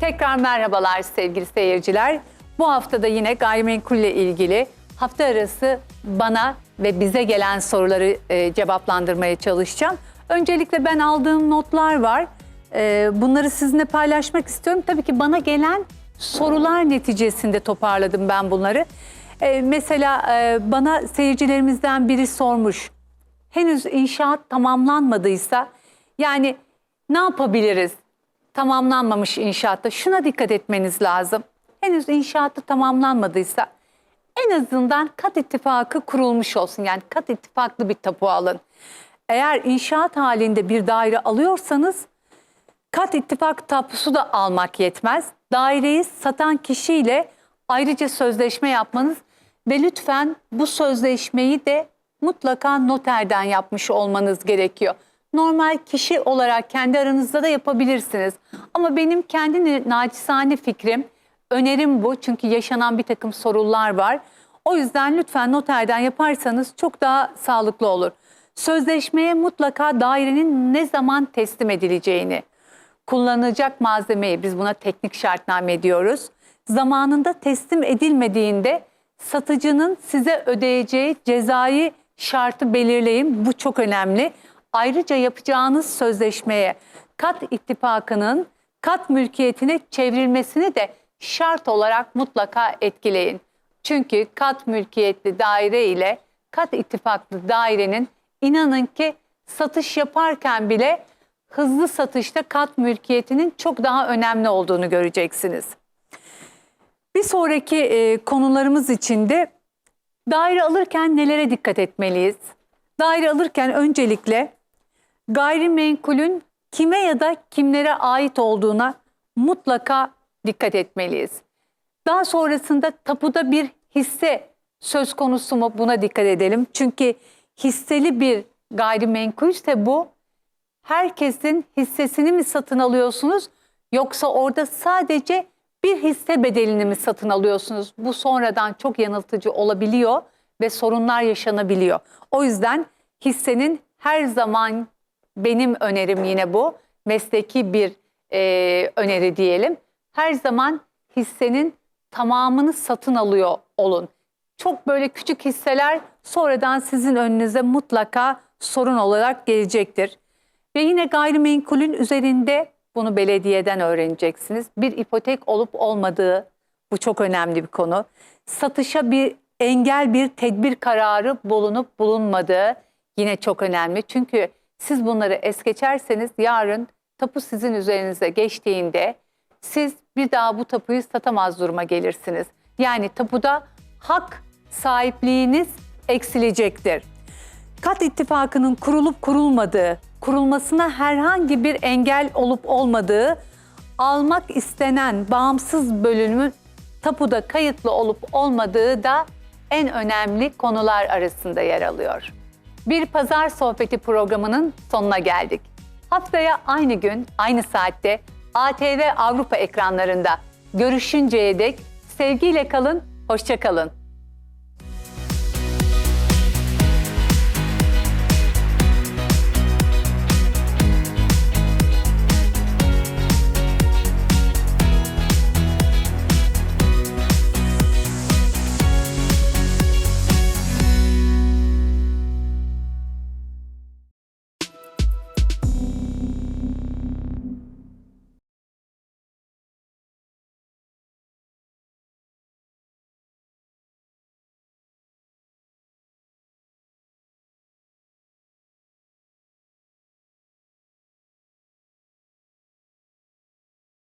Tekrar merhabalar sevgili seyirciler. Bu hafta da yine gayrimenkulle ilgili hafta arası bana ve bize gelen soruları e, cevaplandırmaya çalışacağım. Öncelikle ben aldığım notlar var. E, bunları sizinle paylaşmak istiyorum. Tabii ki bana gelen sorular neticesinde toparladım ben bunları. E, mesela e, bana seyircilerimizden biri sormuş. Henüz inşaat tamamlanmadıysa yani ne yapabiliriz? Tamamlanmamış inşaatta şuna dikkat etmeniz lazım. Henüz inşaatı tamamlanmadıysa en azından kat ittifakı kurulmuş olsun. Yani kat ittifaklı bir tapu alın. Eğer inşaat halinde bir daire alıyorsanız kat ittifak tapusu da almak yetmez. Daireyi satan kişiyle ayrıca sözleşme yapmanız ve lütfen bu sözleşmeyi de mutlaka noterden yapmış olmanız gerekiyor. Normal kişi olarak kendi aranızda da yapabilirsiniz. Ama benim kendi naçizane fikrim, önerim bu. Çünkü yaşanan bir takım sorunlar var. O yüzden lütfen noterden yaparsanız çok daha sağlıklı olur. Sözleşmeye mutlaka dairenin ne zaman teslim edileceğini, kullanılacak malzemeyi biz buna teknik şartname diyoruz. Zamanında teslim edilmediğinde satıcının size ödeyeceği cezai şartı belirleyin. Bu çok önemli. Ayrıca yapacağınız sözleşmeye kat ittifakının kat mülkiyetine çevrilmesini de şart olarak mutlaka etkileyin. Çünkü kat mülkiyetli daire ile kat ittifaklı dairenin inanın ki satış yaparken bile hızlı satışta kat mülkiyetinin çok daha önemli olduğunu göreceksiniz. Bir sonraki e, konularımız için de daire alırken nelere dikkat etmeliyiz? Daire alırken öncelikle gayrimenkulün kime ya da kimlere ait olduğuna mutlaka dikkat etmeliyiz. Daha sonrasında tapuda bir hisse söz konusu mu buna dikkat edelim. Çünkü hisseli bir gayrimenkulse bu herkesin hissesini mi satın alıyorsunuz yoksa orada sadece bir hisse bedelini mi satın alıyorsunuz? Bu sonradan çok yanıltıcı olabiliyor ve sorunlar yaşanabiliyor. O yüzden hissenin her zaman benim önerim yine bu. Mesleki bir e, öneri diyelim. Her zaman hissenin tamamını satın alıyor olun. Çok böyle küçük hisseler sonradan sizin önünüze mutlaka sorun olarak gelecektir. Ve yine gayrimenkulün üzerinde bunu belediyeden öğreneceksiniz. Bir ipotek olup olmadığı bu çok önemli bir konu. Satışa bir engel bir tedbir kararı bulunup bulunmadığı yine çok önemli. Çünkü siz bunları es geçerseniz yarın tapu sizin üzerinize geçtiğinde siz bir daha bu tapuyu satamaz duruma gelirsiniz. Yani tapuda hak sahipliğiniz eksilecektir. Kat ittifakının kurulup kurulmadığı, kurulmasına herhangi bir engel olup olmadığı, almak istenen bağımsız bölümün tapuda kayıtlı olup olmadığı da en önemli konular arasında yer alıyor. Bir pazar sohbeti programının sonuna geldik. Haftaya aynı gün, aynı saatte ATV Avrupa ekranlarında görüşünceye dek sevgiyle kalın, hoşça kalın.